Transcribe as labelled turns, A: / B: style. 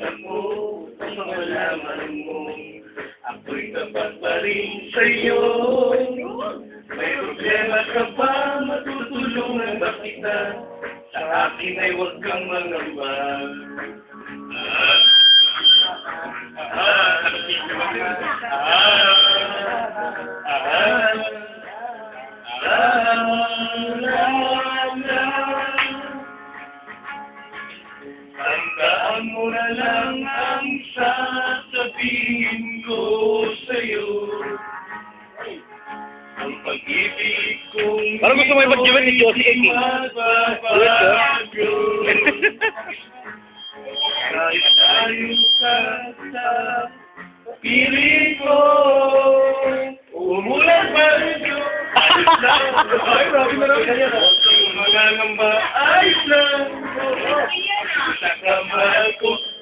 A: nalaman mo Ako'y tapat pa rin sa'yo May problema ka ba? Matutulungan ba kita? Sa akin ay huwag kang mangamba Ah, ah, Tandaan mo na lang ang sasabihin ko sa'yo Ang pag-ibig kong
B: Parang gusto mo ipag-given ni Josie Eki.
A: magbabago Kahit tayo ka sa piling ko Umulan pa rin yun Ay, grabe na ah. Mga ngamba, ayos lang Thank you.